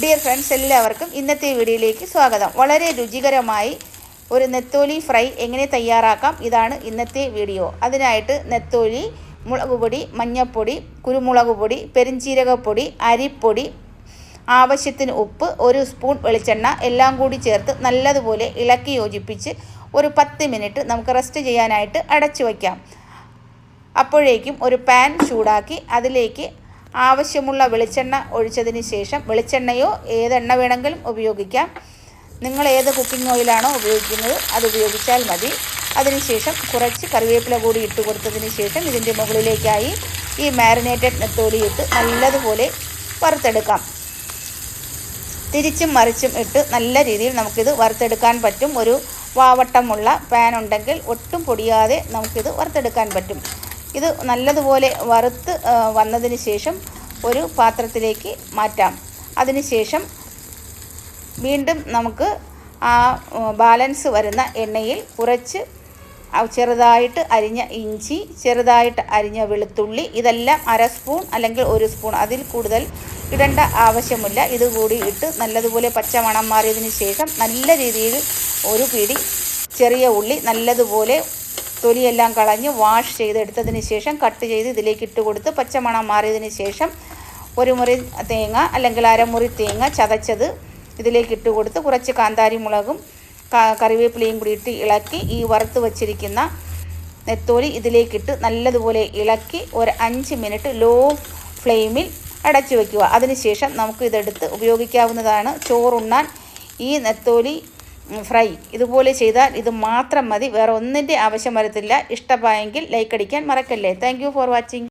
Dear friends എല്ലാവർക്കും ഇന്നത്തെ വീഡിയോയിലേക്ക് സ്വാഗതം. വളരെ രുചികരമായി ഒരു നെത്തോലി ഫ്രൈ എങ്ങനെ തയ്യാറാക്കാം? ഇതാണ് ഇന്നത്തെ വീഡിയോ. അതിനായിട്ട് നെത്തോലി മുളക് പൊടി മഞ്ഞൾപ്പൊടി കുരുമുളക് പൊടി പെരിഞ്ചീരകപ്പൊടി അരിപ്പൊടി ആവശ്യത്തിന് ഉപ്പ് ഒരു സ്പൂൺ വെളിച്ചെണ്ണ എല്ലാം കൂടി ചേർത്ത് നല്ലതുപോലെ ഇളക്കി യോജിപ്പിച്ച് ഒരു പത്ത് മിനിറ്റ് നമുക്ക് റെസ്റ്റ് ചെയ്യാനായിട്ട് അടച്ചു വയ്ക്കാം. അപ്പോഴേക്കും ഒരു പാൻ ചൂടാക്കി അതിലേക്ക് ആവശ്യമുള്ള വെളിച്ചെണ്ണ ഒഴിച്ചതിന് ശേഷം വെളിച്ചെണ്ണയോ ഏതെണ്ണ വേണമെങ്കിലും ഉപയോഗിക്കാം. നിങ്ങൾ ഏത് കുക്കിംഗ് ഓയിലാണോ ഉപയോഗിക്കുന്നത് അത് ഉപയോഗിച്ചാൽ മതി. അതിനുശേഷം കുറച്ച് കറിവേപ്പില കൂടി ഇട്ട് കൊടുത്തതിന് ശേഷം ഇതിന്റെ മുകളിലേക്കായി ഈ മാരിനേറ്റഡ് നെത്തോലി ഇട്ട് നല്ലതുപോലെ വറുത്തെടുക്കാം. തിരിച്ചും മറിച്ചും ഇട്ട് നല്ല രീതിയിൽ നമുക്കിത് വറുത്തെടുക്കാൻ പറ്റും. ഒരു വാവട്ടമുള്ള പാൻ ഉണ്ടെങ്കിൽ ഒട്ടും പൊടിയാതെ നമുക്കിത് വറുത്തെടുക്കാൻ പറ്റും. ഇത് നല്ലതുപോലെ വറുത്ത് വന്നതിന് ശേഷം ഒരു പാത്രത്തിലേക്ക് മാറ്റാം. അതിനുശേഷം വീണ്ടും നമുക്ക് ആ ബാലൻസ് വരുന്ന എണ്ണയിൽ കുറച്ച് ചെറുതായിട്ട് അരിഞ്ഞ ഇഞ്ചി ചെറുതായിട്ട് അരിഞ്ഞ വെളുത്തുള്ളി ഇതെല്ലാം അര സ്പൂൺ അല്ലെങ്കിൽ ഒരു സ്പൂൺ. അതിൽ കൂടുതൽ ഇടേണ്ട ആവശ്യമില്ല. ഇതുകൂടി ഇട്ട് നല്ലതുപോലെ പച്ചമണം മാറിയതിന് ശേഷം നല്ല രീതിയിൽ ഒരു പിടി ചെറിയ ഉള്ളി നല്ലതുപോലെ തൊലിയെല്ലാം കളഞ്ഞ് വാഷ് ചെയ്തെടുത്തതിന് ശേഷം കട്ട് ചെയ്ത് ഇതിലേക്ക് ഇട്ട് കൊടുത്ത് പച്ചമണം മാറിയതിന് ശേഷം ഒരു മുറി തേങ്ങ അല്ലെങ്കിൽ അരമുറി തേങ്ങ ചതച്ചത് ഇതിലേക്ക് ഇട്ട് കൊടുത്ത് കുറച്ച് കാന്താരി മുളകും കറിവേപ്പിലയും കൂടി ഇട്ട് ഇളക്കി ഈ വറുത്ത് വച്ചിരിക്കുന്ന നെത്തോലി ഇതിലേക്കിട്ട് നല്ലതുപോലെ ഇളക്കി ഒരു അഞ്ച് മിനിറ്റ് ലോ ഫ്ലെയിമിൽ അടച്ചു വയ്ക്കുക അതിനുശേഷം നമുക്ക് ഇതെടുത്ത് ഉപയോഗിക്കാവുന്നതാണ് ചോറുണ്ണാൻ. ഈ നെത്തോലി ഫ്രൈ. ഇതുപോലെ ചെയ്താൽ ഇത് മാത്രം മതി. വേറെ ഒന്നിന്റെ ആവശ്യം വരത്തില്ല. ഇഷ്ടമായെങ്കിൽ ലൈക്ക് അടിക്കാൻ മറക്കല്ലേ. Thank for watching